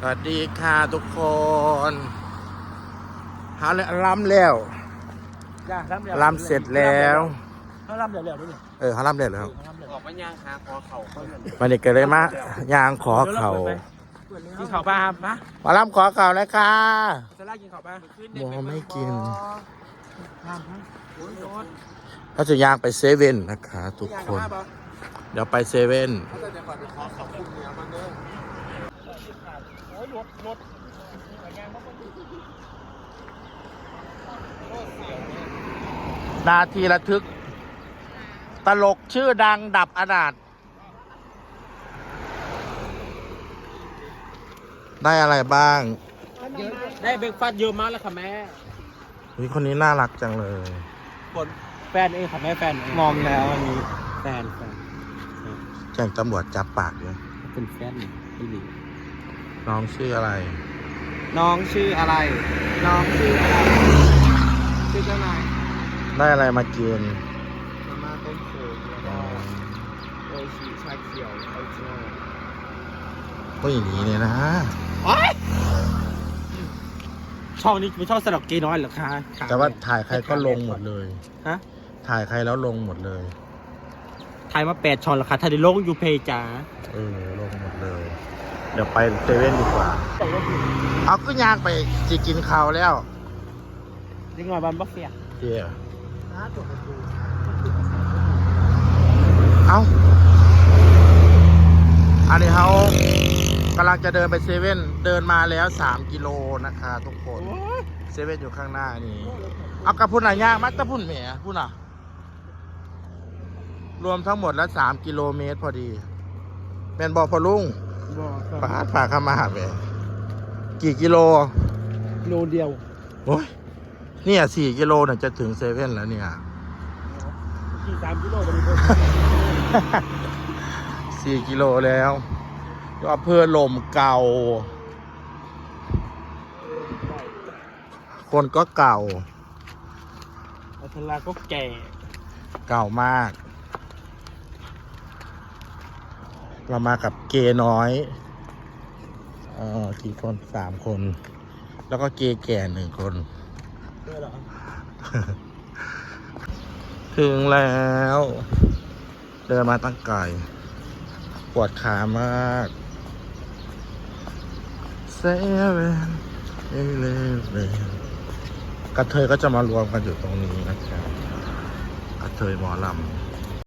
สวัสดีค่ะทุกคนหาเลยล้ำแล้วย่างรับเดี๋ยวล้ำเสร็จแล้วเขารับเดี๋ยวเดี๋ยวด้วยนี่เออเขาล้ำแล้วแล้วเขารับเดี๋ยวออกมาย่างหาคอเข่าเขาเนี่ยมันนี่เกิดเลยมะยางขอเขากินข้าวปลาปะมาล้ำขอเขาเลยค่ะจะลากินข้าวปลาบัวไม่กินน้ำฮะโอ้ยรถเขาจะยางไปเซเว่นนะคะ ทุกย่างคนข้าวปะเดี๋ยวไปเซเว่น เขาจะเดี๋ยวก่อนาคุณเนี่ยมันเด้อโอ้ยนาทีระทึก ตลกชื่อดังดับอนาถได้อะไรบ้างได้เบรกฟาสต์เยอะมากแล้วค่ะแม่วิคนนี้น่ารักจังเลยคนแฟนเองค่ะแม่แฟนเองมองแล้วอันนี้แฟนแฟนแจ้งตำรวจจับปากเลยเป็นแฟนพี่หลี น้องชื่ออะไร น้องชื่ออะไร น้องชื่ออะไร ชื่อเจ้านายได้อะไรมากินมาม่าต้มโขงแล้วก็โอชิชาเขียวออริจินอลก็อย่างนี้เนี่ยนะช่องนี้ไม่ชอบสลับเกย์น้อยเหรอคะแต่ว่าถ่ายใครก็ลงหมดเลย ฮะ ถ่ายใครแล้วลงหมดเลย ถ่ายมาแปดช่องแล้วค่ะถ่ายในโลกยูเพย์จ๋าเออลงหมดเลย เดี๋ยวไปเซเว่นดีกว่า เอาก็ยางไปจีกินข้าวแล้วยังไงบันบักเสียเดี๋ยวเอาอันนี้เขากำลังจะเดินไปเซเว่นเดินมาแล้วสามกิโลนะคะทุกคนเซเว่นอยู่ข้างหน้านี่เอากระพุ่นอะย่างมัดตะพุ่นแหมพุ่นอะ รวมทั้งหมดแล้วสามกิโลเมตรพอดีเป็นบอพอลุง บอกปาดฝากเข้ามาหาแม่กี่กิโล โลเดียวโอ้ยเนี่ยสี่กิโลเนี่ยจะถึงเซเว่นแล้วเนี่ยกี่สามกิโลกันดีสี่กิโลแล้วก็เพื่อลมเก่า คนก็เก่าอัทลาก็แก่ เก่ามาก เรามากับเกน้อยเออกี่คนสามคน แล้วก็เกแก่หนึ่งคน ถึงแล้ว เดินมาตั้งไกลปวดขามากเซเว่นเอเลเวนกระเทยก็จะมารวมกันอยู่ตรงนี้นะครับกระเทยหมอลำ